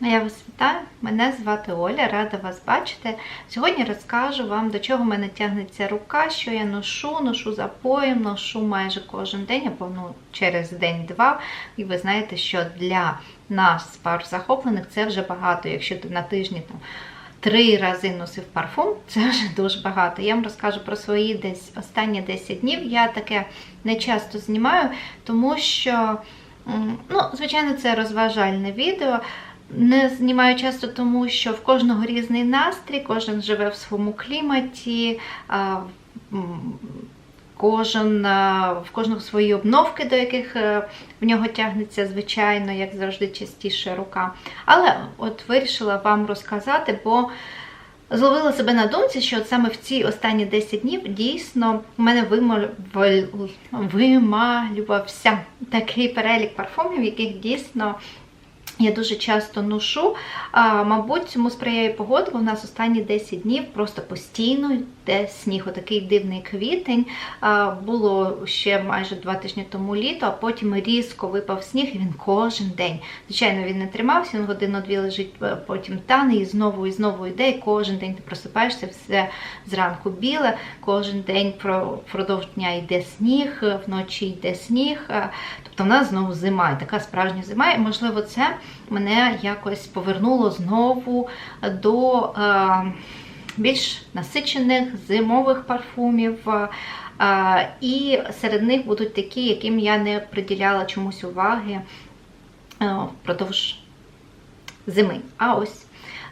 Я вас вітаю, мене звати Оля, рада вас бачити. Сьогодні розкажу вам, до чого в мене тягнеться рука, що я ношу, ношу запоєм, ношу майже кожен день, або ну, через день-два. І ви знаєте, що для нас, пар захоплених, це вже багато. Якщо ти на тижні там три рази носив парфум, це вже дуже багато. Я вам розкажу про свої десь останні 10 днів. Я таке не часто знімаю, тому що, ну, звичайно, це розважальне відео. Не знімаю часто, тому що в кожного різний настрій, кожен живе в своєму кліматі, кожен в кожного свої обновки, до яких е, в нього тягнеться, звичайно, як завжди, частіше рука. Але от вирішила вам розказати, бо зловила себе на думці, що от саме в ці останні 10 днів дійсно в мене вималював- вималювався такий перелік парфумів, яких дійсно я дуже часто ношу. А, мабуть, цьому сприяє погода, бо в нас останні 10 днів просто постійно йде сніг. Отакий дивний квітень. А, було ще майже два тижні тому літо, а потім різко випав сніг, і він кожен день. Звичайно, він не тримався, він годину-дві лежить, е, потім тане, і знову і знову йде. І кожен день ти просипаєшся, все зранку біле, кожен день про- впродовж дня йде сніг, вночі йде сніг. Е, Тобто в нас знову зима, і така справжня зима. І можливо, це мене якось повернуло знову до е, більш насичених зимових парфумів. Е, і серед них будуть такі, яким я не приділяла чомусь уваги е, впродовж зими. А ось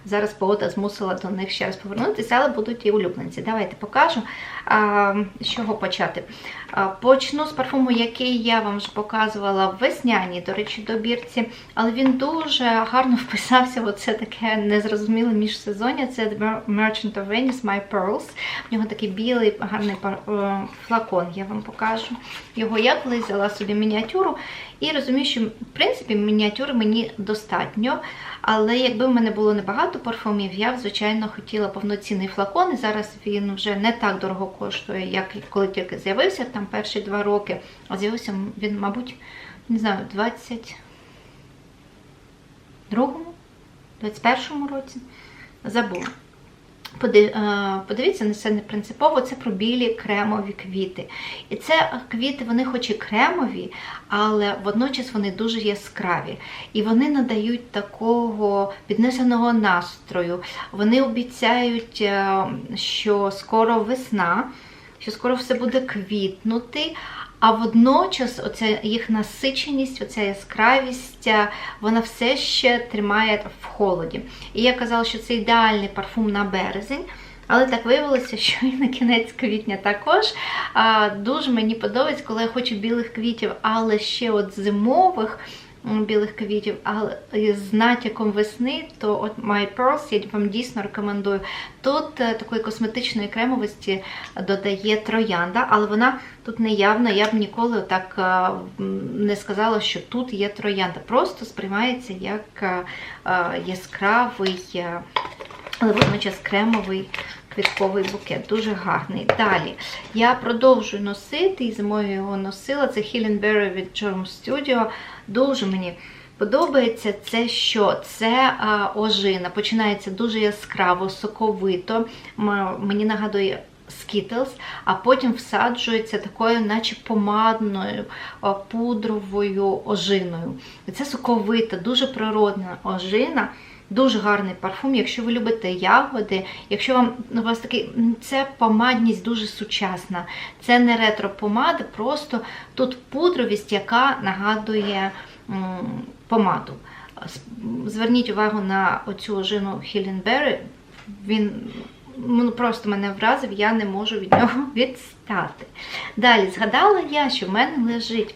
зараз погода змусила до них ще раз повернутися, але будуть і улюбленці. Давайте покажу, з чого почати. Почну з парфуму, який я вам вже показувала в весняній, до речі, добірці, але він дуже гарно вписався в оце таке незрозуміле міжсезоння. Це Merchant of Venice My Pearls. В нього такий білий гарний е, флакон, я вам покажу. Його я колись взяла собі мініатюру і розумію, що в принципі мініатюри мені достатньо. Але якби в мене було небагато парфумів, я б, звичайно, хотіла повноцінний флакон. Зараз він вже не так дорого коштує, як коли тільки з'явився, там перші два роки. А з'явився він, мабуть, не знаю, в 22-му, 21-му році. Забула. Е, Подивіться на це не принципово, це про білі кремові квіти. І це квіти, вони хоч і кремові, але водночас вони дуже яскраві. І вони надають такого піднесеного настрою. Вони обіцяють, е, що скоро весна, що скоро все буде квітнути. А водночас оця їх насиченість, оця яскравість, е, вона все ще тримає в холоді. І я казала, що це ідеальний парфум на березень. Але так виявилося, що і на кінець квітня також. А, дуже мені подобається, коли я хочу білих квітів, але ще от зимових білих квітів, але з натяком весни, то от My Pearls я вам дійсно рекомендую. Тут е, такої косметичної кремовості додає троянда, але вона тут не явна. Я б ніколи так е, не сказала, що тут є троянда. Просто сприймається як е, яскравий, але водночас кремовий квітковий букет. Дуже гарний. Далі я продовжую носити, і зимою його носила. Це Berry від Charm Studio. Дуже мені подобається це, що це а, ожина. Починається дуже яскраво, соковито. Мені нагадує. Skittles, а потім всаджується такою, наче помадною пудровою ожиною. Це соковита, дуже природна ожина. Дуже гарний парфум, якщо ви любите ягоди, якщо вам у вас такий це помадність дуже сучасна. Це не ретро-помада, просто тут пудровість, яка нагадує помаду. Зверніть увагу на оцю ожину Хіленбері. Він ну, просто мене вразив, я не можу від нього відстати. Далі згадала я, що в мене лежить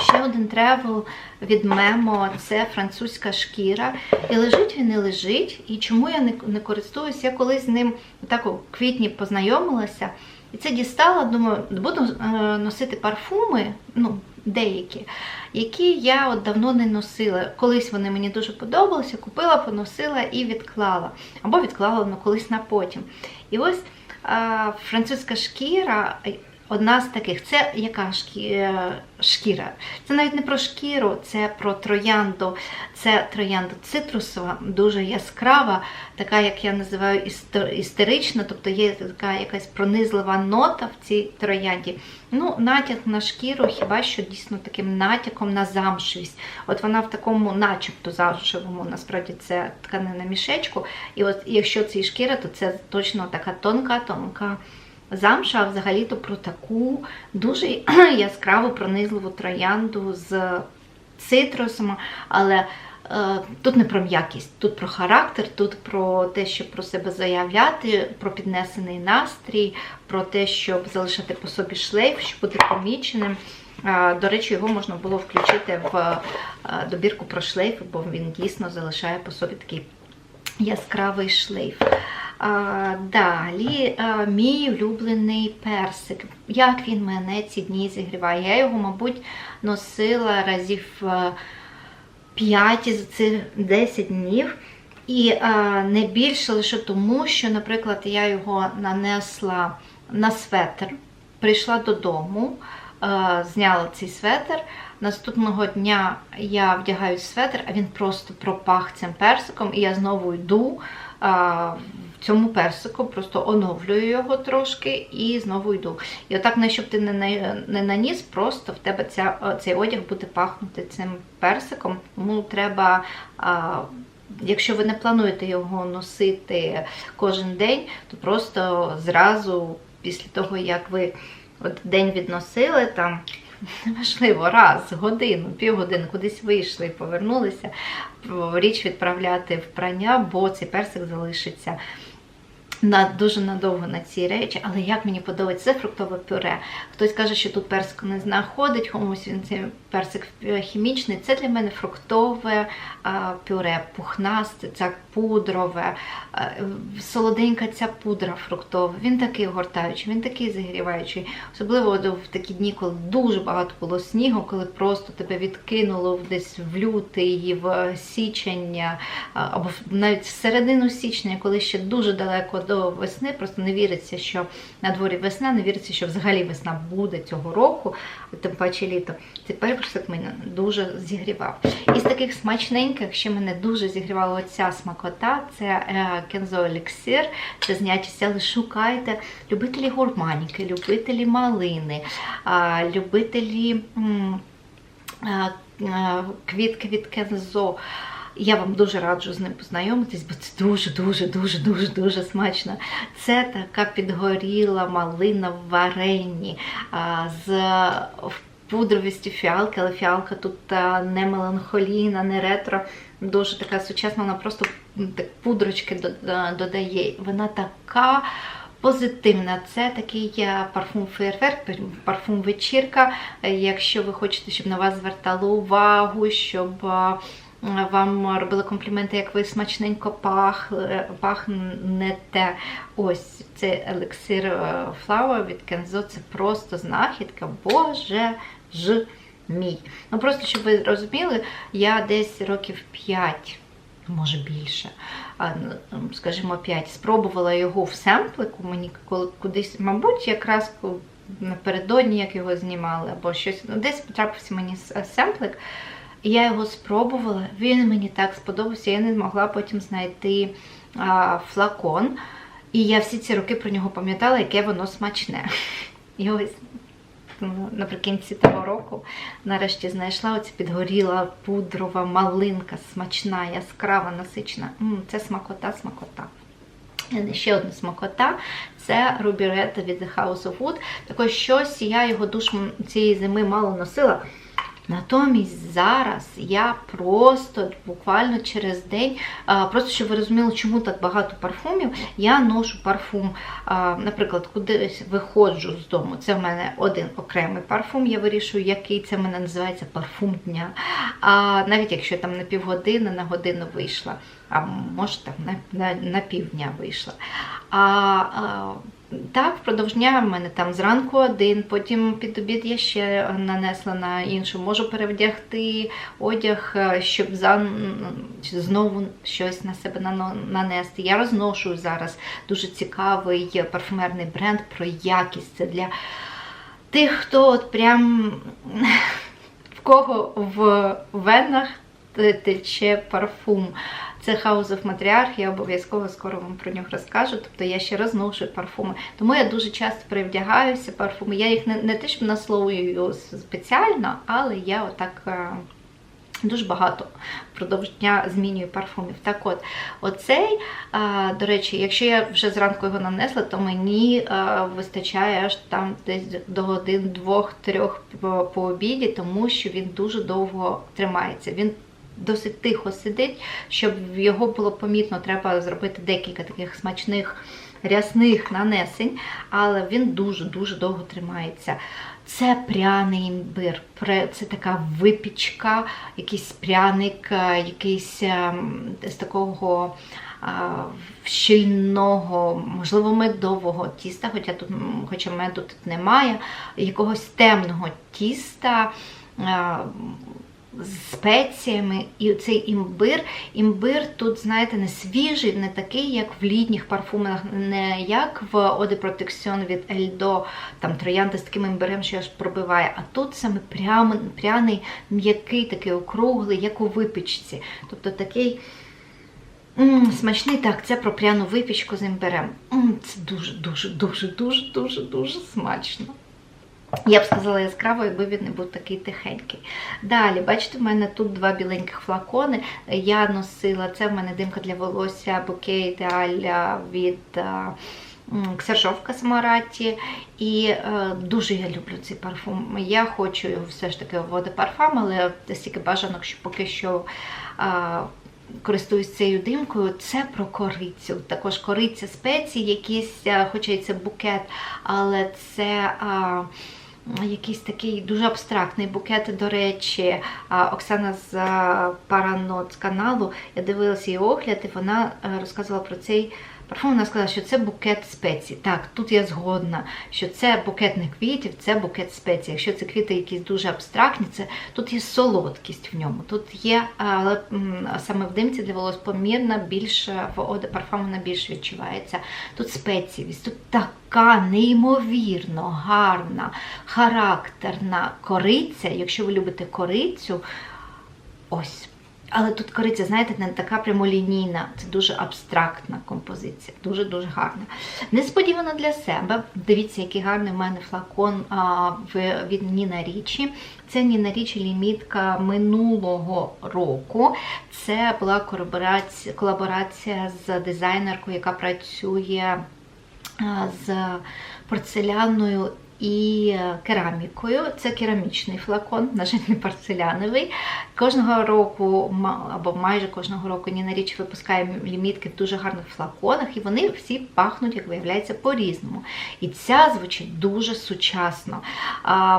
Ще один тревел від Мемо це французька шкіра. І лежить він і лежить. І чому я не, не користуюся? Я колись з ним так у квітні познайомилася. І це дістала, думаю, буду е, носити парфуми, ну, деякі, які я от давно не носила. Колись вони мені дуже подобалися, купила, поносила і відклала. Або відклала ну, колись на потім. І ось а, французька шкіра одна з таких. Це яка е, шкіра? Це навіть не про шкіру, це про троянду. Це троянда цитрусова, дуже яскрава, така, як я називаю, істерична, тобто є така якась пронизлива нота в цій троянді. Ну, натяк на шкіру, хіба що дійсно таким натяком на замшевість. От вона в такому, начебто, замшевому, насправді це тканина мішечку. І от якщо це шкіра, то це точно така тонка-тонка замша, а взагалі-то про таку дуже яскраву пронизливу троянду з цитрусом, але е, тут не про м'якість, тут про характер, тут про те, щоб про себе заявляти, про піднесений настрій, про те, щоб залишити по собі шлейф, щоб бути поміченим. Е, До речі, його можна було включити в е, добірку про шлейф, бо він дійсно залишає по собі такий яскравий шлейф. Далі а, мій улюблений персик. Як він мене ці дні зігріває? Я його, мабуть, носила разів 5 за цих 10 днів. І а, не більше лише тому, що, наприклад, я його нанесла на светр, прийшла додому, зняла цей светр. Наступного дня я вдягаю светр, а він просто пропах цим персиком, і я знову йду цьому персику, просто оновлюю його трошки і знову йду. І отак, не щоб ти не, не наніс, просто в тебе ця, цей одяг буде пахнути цим персиком. Тому треба. А, Якщо ви не плануєте його носити кожен день, то просто зразу після того, як ви от день відносили, там неважливо, раз, годину, півгодини, кудись вийшли і повернулися, річ відправляти в прання, бо цей персик залишиться на дуже надовго на ці речі, але як мені подобається це фруктове пюре. Хтось каже, що тут персик не знаходить, комусь він цей персик хімічний. Це для мене фруктове а, пюре, пухнасте, це пудрове, а, солоденька ця пудра фруктова. Він такий гортаючий, він такий загріваючий. Особливо в такі дні, коли дуже багато було снігу, коли просто тебе відкинуло десь в лютий, в січень, або навіть в середину січня, коли ще дуже далеко до весни, просто не віриться, що на дворі весна, не віриться, що взагалі весна буде цього року, тим паче літо. Цей персик мене дуже зігрівав. Із таких смачненьких, що мене дуже зігрівала оця смакота, це е, Кензо Еліксир, це знятість, але шукайте любителі гурманіки, любителі малини, любителі квітки від Кензо. Я вам дуже раджу з ним познайомитись, бо це дуже, дуже, дуже, смачно. Це така підгоріла малина в варенні з пудровістю фіалки, але фіалка тут не меланхолійна, не ретро. Дуже така сучасна, вона просто так пудрочки додає. Вона така. Позитивна, це такий е, парфум фейерверк, парфум вечірка. Е, Якщо ви хочете, щоб на вас звертали увагу, щоб е, вам робили компліменти, як ви смачненько пахли, пахнете. Ось цей елексир е, Flower від Kenzo, це просто знахідка. Боже ж мій. Ну просто щоб ви розуміли, я десь років 5, може більше, скажімо, 5, спробувала його в семплику. Мені кудись, мабуть, якраз напередодні, як його знімали, або щось. Ну, десь потрапився мені с- семплик. Я його спробувала, він мені так сподобався, я не змогла потім знайти а, флакон. І я всі ці роки про нього пам'ятала, яке воно смачне. І ось ну, наприкінці того року нарешті знайшла оця підгоріла пудрова малинка, смачна, яскрава, насична. М, Це смакота, смакота. І Ще одна смакота це Рубірета від The House of Wood. Також щось я його душ цієї зими мало носила. Натомість зараз я просто буквально через день, просто щоб ви розуміли, чому так багато парфумів, я ношу парфум, наприклад, кудись виходжу з дому. Це в мене один окремий парфум. Я вирішую, який це в мене називається парфум дня. А навіть якщо там на півгодини, на годину вийшла, а може там на, на, півдня вийшла. А так, впродовж дня в мене там зранку один, потім під обід я ще нанесла на іншу. Можу перевдягти одяг, е, щоб за... знову щось на себе нанести. Я розношую зараз дуже цікавий парфумерний бренд про якість. Це для тих, хто от прям в кого в венах тече парфум. Це House of Matriarch, я обов'язково скоро вам про нього розкажу. Тобто я ще раз ношу парфуми. Тому я дуже часто перевдягаюся парфуми. Я їх не, не те, що насловую спеціально, але я отак. е, Дуже багато впродовж дня змінюю парфумів. Так от, оцей, а, до речі, якщо я вже зранку його нанесла, то мені а, вистачає аж там десь до годин двох-трьох по обіді, тому що він дуже довго тримається. Він досить тихо сидить, щоб його було помітно, треба зробити декілька таких смачних рясних нанесень, але він дуже-дуже довго тримається. Це пряний імбир, це така випічка, якийсь пряник, е, якийсь ем, з такого а, щільного, можливо, медового тіста, хоча тут, хоча меду тут немає, якогось темного тіста. З спеціями і цей імбир. Імбир тут, знаєте, не свіжий, не такий, як в літніх парфумах, не як в Eau de від Eldo, там троянди з таким імбирем, що аж пробиває. А тут саме прямо, пряний, м'який, такий округлий, як у випічці. Тобто такий. М, смачний, так, це про пряну випічку з імбирем. М, Це дуже, дуже, дуже, дуже, дуже, дуже смачно. Я б сказала яскраво, якби він не був такий тихенький. Далі, бачите, в мене тут два біленьких флакони. Я носила, це в мене димка для волосся Bouquet Ідеаль від е, Ксержовка Самараті. І е, дуже я люблю цей парфум. Я хочу його все ж таки в парфум, але стільки бажанок, що поки що. е, Користуюсь цією димкою, це про корицю. Також кориця спеції, якісь, е, хоча й це букет, але це а, якийсь такий дуже абстрактний букет. До речі, Оксана з Паранот каналу, я дивилася її огляд, і вона е, розказувала про цей парфум. Вона сказала, що це букет спецій. Так, тут я згодна, що це букет не квітів, це букет спецій. Якщо це квіти якісь дуже абстрактні, це тут є солодкість в ньому. Тут є, але саме в димці для волос помірна, більше парфум вона більш відчувається. Тут спеціївість, тут така неймовірно гарна, характерна кориця. Якщо ви любите корицю, ось. Але тут кориця, знаєте, не така прямолінійна, це дуже абстрактна композиція, дуже-дуже гарна. Несподівано для себе. Дивіться, який гарний в мене флакон а, від Ніна Річі. Це Ніна Річі лімітка минулого року. Це була колаборація, з дизайнеркою, яка працює з порцеляною і е, керамікою. Це керамічний флакон, на жаль, не порцеляновий. Кожного року, або майже кожного року Ніна Річ випускає лімітки в дуже гарних флаконах, і вони всі пахнуть, як виявляється, по-різному. І ця звучить дуже сучасно.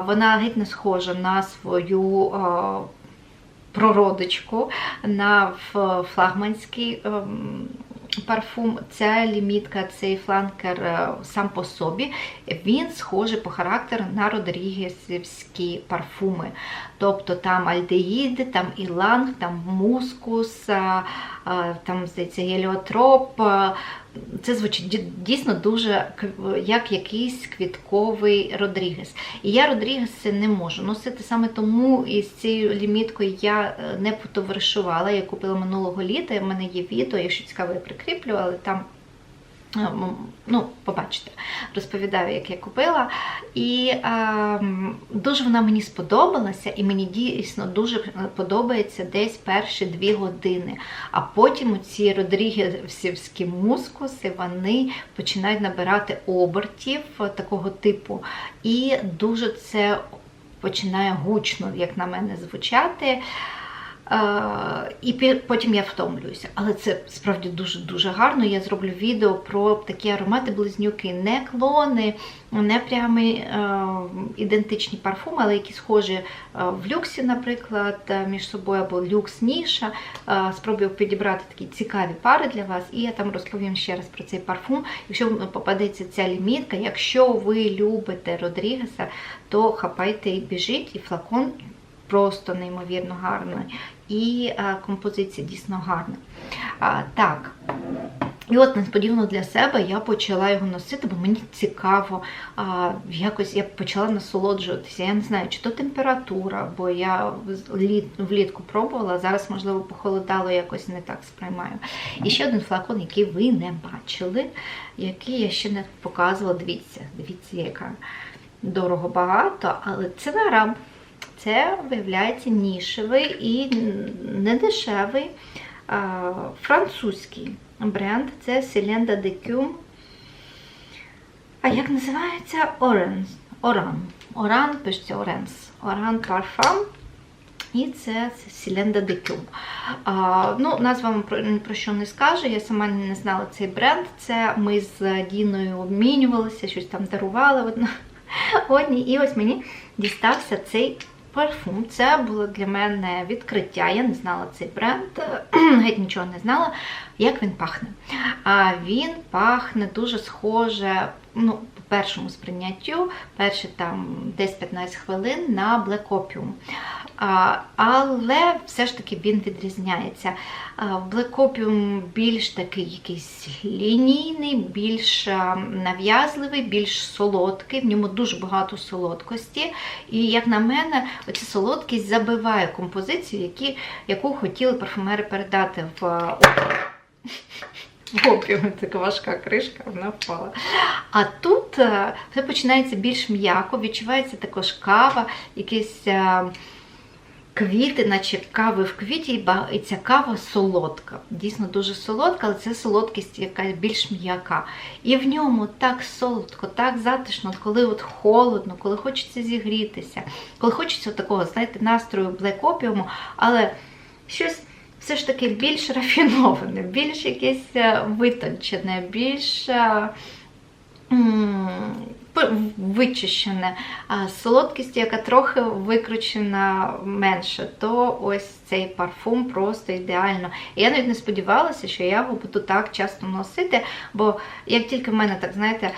Вона геть не схожа на свою. а, Прородочку на флагманський ем, парфум. Ця лімітка, цей фланкер е, сам по собі, він схожий по характеру на родрігесівські парфуми. Тобто там альдеїд, там іланг, там мускус, там, здається, геліотроп. Це звучить дійсно дуже як якийсь квітковий Родрігес. І я Родрігеси не можу носити саме тому із цією ліміткою я е, не потоваришувала. Я купила минулого літа, в мене є відео, якщо цікаво, я прикріплю, але там. Е, Ну, побачите, розповідаю, як я купила. І ем, дуже вона мені сподобалася, і мені дійсно дуже подобається десь перші дві години. А потім ці родрігесівські мускуси вони починають набирати обертів е, такого типу. І дуже це починає гучно, як на мене, звучати. І потім я втомлююся. Але це справді дуже-дуже гарно. Я зроблю відео про такі аромати близнюки, не клони, не прямі ідентичні парфуми, але які схожі в люксі, наприклад, між собою або люкс ніша. Спробую підібрати такі цікаві пари для вас, і я там розповім ще раз про цей парфум. Якщо попадеться ця лімітка, якщо ви любите Родрігеса, то хапайте і біжіть, і флакон просто неймовірно гарний. І е, композиція дійсно гарна. Так, І от несподівано для себе я почала його носити, бо мені цікаво, а, якось я почала насолоджуватися. Я не знаю, чи то температура, бо я вліт, влітку пробувала, зараз, можливо, похолодало, якось не так сприймаю. І ще один флакон, який ви не бачили, який я ще не показувала. Дивіться, дивіться, яка дорого багато, але це не араб. Це, виявляється, нішевий і недешевий французький бренд. Це Селенда Cum. А як називається? Orange. Оран. Оран, пишеться Оренс. Оран Parfum. І це Селенда de Cum. А, ну, назва вам про, про що не скаже. Я сама не знала цей бренд. Це ми з Діною обмінювалися, щось там дарували одна. І ось мені дістався цей парфум. Це було для мене відкриття. Я не знала цей бренд, геть нічого не знала, як він пахне. А він пахне дуже схоже, ну, першому сприйняттю, перші там десь 15 хвилин на Black Opium. Але все ж таки він відрізняється. Black Opium більш такий якийсь лінійний, більш нав'язливий, більш солодкий, в ньому дуже багато солодкості. І, як на мене, оця солодкість забиває композицію, які, яку хотіли парфумери передати в опіумі така важка кришка, вона впала. А тут е, все починається більш м'яко, відчувається також кава, якісь е, квіти, наче кави в квіті, і ця кава солодка. Дійсно дуже солодка, але це солодкість якась більш м'яка. І в ньому так солодко, так затишно, коли от холодно, коли хочеться зігрітися, коли хочеться такого, знаєте, настрою Opium, але щось все ж таки більш рафіноване, більш якесь е, витончене, більш е, вичищене, солодкість, яка трохи викручена менше, то ось цей парфум просто ідеально. І я навіть не сподівалася, що я його буду так часто носити, бо як тільки в мене, так знаєте,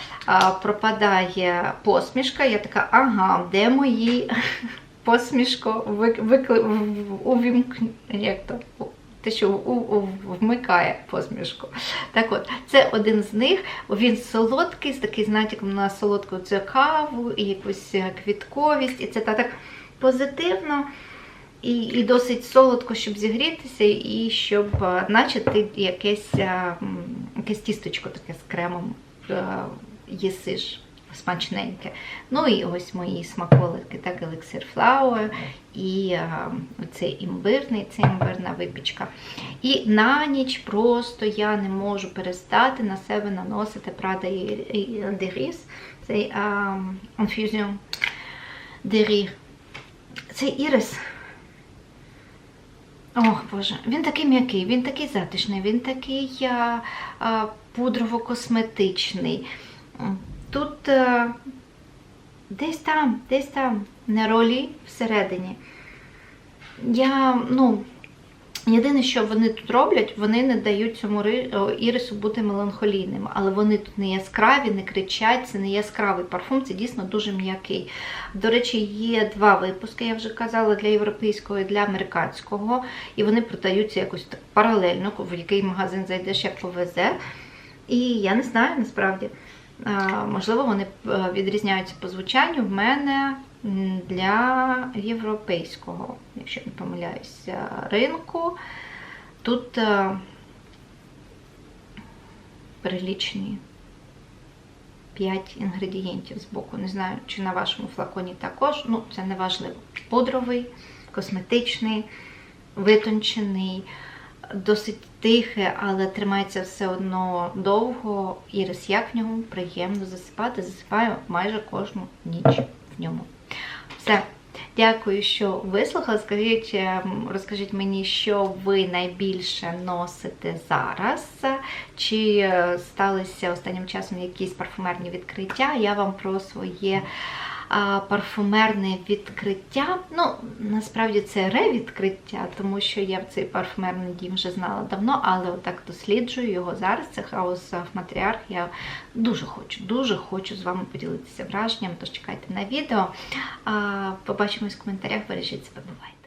пропадає посмішка, я така, ага, де мої посмішку вик- Те, що вмикає посмішку. Так от, це один з них. Він солодкий, з такий з на солодку цю каву і якусь е, квітковість. І це та- так позитивно і, і досить солодко, щоб зігрітися, і щоб, е, наче ти якесь, е, якесь тістечко таке з кремом їсиш смачненьке. Ну і ось мої смаколики, так, елексир Flower і е, цей імбирний, це імбирна випічка. І на ніч просто я не можу перестати на себе наносити Prada de цей е, Infusion de Rire. Цей ірис. Ох, Боже, він такий м'який, він такий затишний, він такий а, а, пудрово-косметичний. Тут а, десь там, десь там, не ролі всередині. Я, ну, єдине, що вони тут роблять, вони не дають цьому ірису бути меланхолійним. Але вони тут не яскраві, не кричать, це не яскравий парфум, це дійсно дуже м'який. До речі, є два випуски, я вже казала, для європейського і для американського. І вони продаються якось так паралельно, в який магазин зайдеш, як повезе. І я не знаю насправді. А, Можливо, вони е, відрізняються по звучанню. В мене для європейського, якщо не помиляюся, ринку. Тут е, перелічені 5 інгредієнтів з боку. Не знаю, чи на вашому флаконі також. Ну, це не важливо. Пудровий, косметичний, витончений, досить тихе, але тримається все одно довго. Ірис як в ньому приємно засипати. Засипаю майже кожну ніч в ньому. Все. Дякую, що вислухали. Скажіть, ем, розкажіть мені, що ви найбільше носите зараз, чи е, сталися останнім часом якісь парфумерні відкриття. Я вам про своє парфумерне відкриття. Ну, насправді це ревідкриття, тому що я в цей парфумерний дім вже знала давно, але отак досліджую його зараз. Це хаос в матріарх. Я дуже хочу, дуже хочу з вами поділитися враженням, тож чекайте на відео. Побачимось в коментарях, бережіть себе, бувайте!